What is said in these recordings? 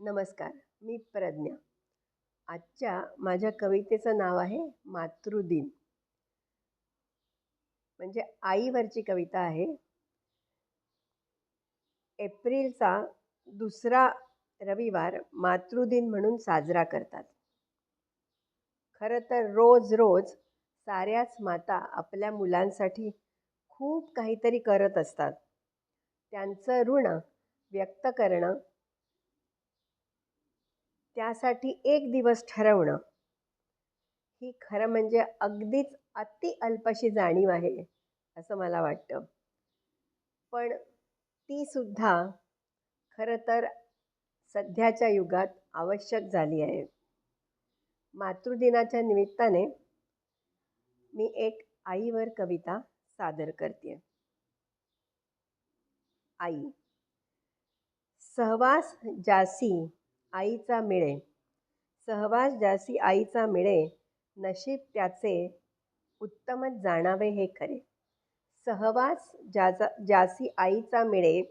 नमस्कार मी प्रज्ञा. आजच्या माझ्या कवितेचं नाव आहे मातृदिन. म्हणजे आईवरची कविता आहे. एप्रिलचा दुसरा रविवार मातृदिन म्हणून साजरा करतात. खरं तर रोज रोज साऱ्याच माता आपल्या मुलांसाठी खूप काहीतरी करत असतात. त्यांचं ऋण व्यक्त करणं त्यासाठी एक दिवस ठरवणं. ही खरं म्हणजे अगदीच अति अल्पशी जाणीव आहे असं मला वाटतं. पण तीसुद्धा खरं तर सध्याच्या युगात आवश्यक झाली आहे. मातृदिनाच्या निमित्ताने मी एक आईवर कविता सादर करते आई सहवास जासी आईचा मिळे. सहवास जासी आईचा मिळे नशीब त्याचे उत्तमच जाणावे हे खरे. सहवास ज्याचा जासी आईचा मिळे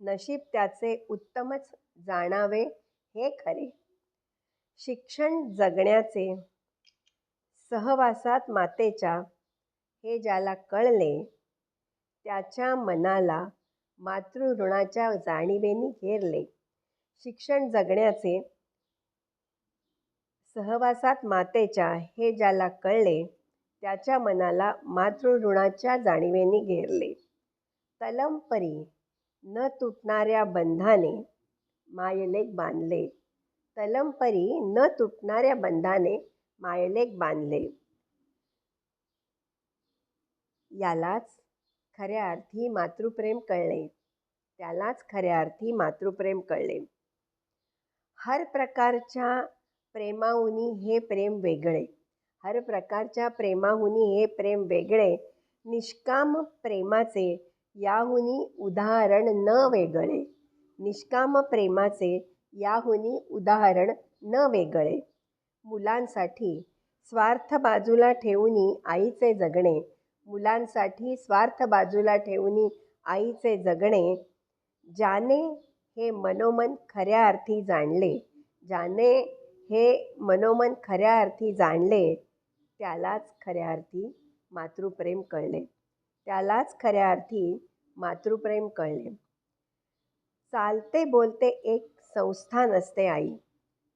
नशीब त्याचे उत्तमच जाणावे हे खरे. शिक्षण जगण्याचे सहवासात मातेच्या हे ज्याला कळले त्याच्या मनाला मातृऋणाच्या जाणीवेनी घेरले. शिक्षण जगण्याचे सहवासात मातेच्या हे ज्याला कळले त्याच्या मनाला मातृऋणाच्या जाणीवेने घेरले. तलमपरी न तुटणाऱ्या बंधाने मायलेक बांधले. तलमपरी न तुटणाऱ्या बंधाने मायलेक बांधले. यालाच खऱ्या अर्थी मातृप्रेम कळले. त्यालाच खऱ्या अर्थी मातृप्रेम कळले. हर प्रकारच्या प्रेमाहुनी हे प्रेम वेगळे. हर प्रकारच्या प्रेमाहुनी हे प्रेम वेगळे. निष्काम प्रेमाचे याहुनी उदाहरण न वेगळे. निष्काम प्रेमाचे याहुनी उदाहरण न वेगळे. मुलांसाठी स्वार्थ बाजूला ठेवूनी आईचे जगणे. मुलांसाठी स्वार्थ बाजूला ठेवूनी आईचे जगणे. ज्याने हे मनोमन खऱ्या अर्थी जाणले. ज्याने हे मनोमन खऱ्या अर्थी जाणले त्यालाच खऱ्या अर्थी मातृप्रेम कळले. त्यालाच खऱ्या अर्थी मातृप्रेम कळले. चालते बोलते एक संस्थान असते आई.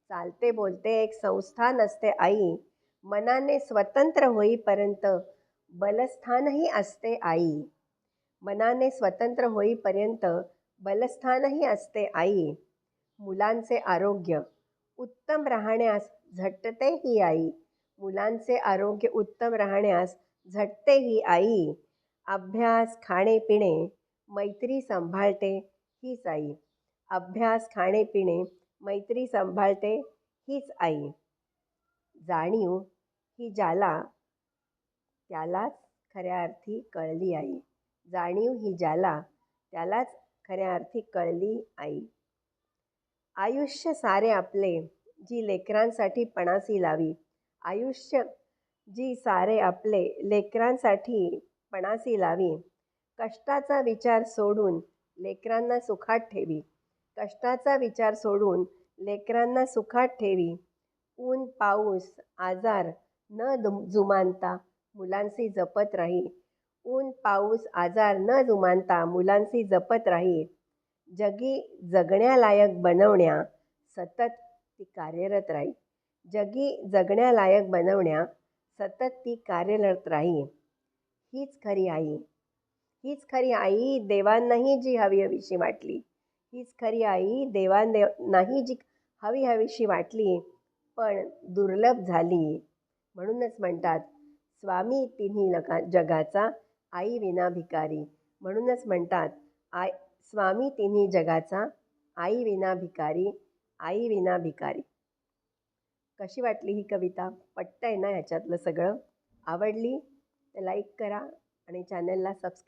चालते बोलते एक संस्थान असते आई. मनाने स्वतंत्र होईपर्यंत बलस्थानही असते आई. मनाने स्वतंत्र होईपर्यंत बलस्थानही असते आई. मुलांचे आरोग्य. उत्तम राहण्यास झटते ही आई. मुलांचे आरोग्य उत्तम राहण्यास झटते ही आई. अभ्यास खाणेपिणे मैत्री सांभाळते हीच आई. अभ्यास खाणेपिणे मैत्री सांभाळते हीच आई. जाणीव ही ज्याला त्यालाच खऱ्या अर्थी कळली आई. जाणीव ही ज्याला त्यालाच खऱ्या अर्थी कळली आई. आयुष्य सारे आपले जी लेकरांसाठी पणासी लावी. आयुष्य जी सारे आपले लेकरांसाठी पणासी लावी. कष्टाचा विचार सोडून लेकरांना सुखात ठेवी. कष्टाचा विचार सोडून लेकरांना सुखात ठेवी. ऊन पाऊस आजार न दुम जुमानता मुलांशी जपत राही. ऊन पाऊस आजार न जुमानता मुलांशी जपत राही. जगी जगण्यालायक बनवण्या सतत ती कार्यरत राही. जगी जगण्यालायक बनवण्या सतत ती कार्यरत राही. हीच खरी आई. हीच खरी आई देवांनाही जी हवी हवीशी वाटली. हीच खरी आई देवान नाही जी हवी हवीशी वाटली पण दुर्लभ झाली. म्हणूनच म्हणतात स्वामी तिन्ही लगा जगाचा आई विना भिकारी म्हणूनच म्हणतात आय स्वामी तिन्ही जगाचा आई विना भिकारी आई विना भिकारी कशी वाटली ही कविता? पटतं आहे ना ह्याच्यातलं सगळं? आवडली? तर लाईक करा आणि चॅनलला सबस्क्राईब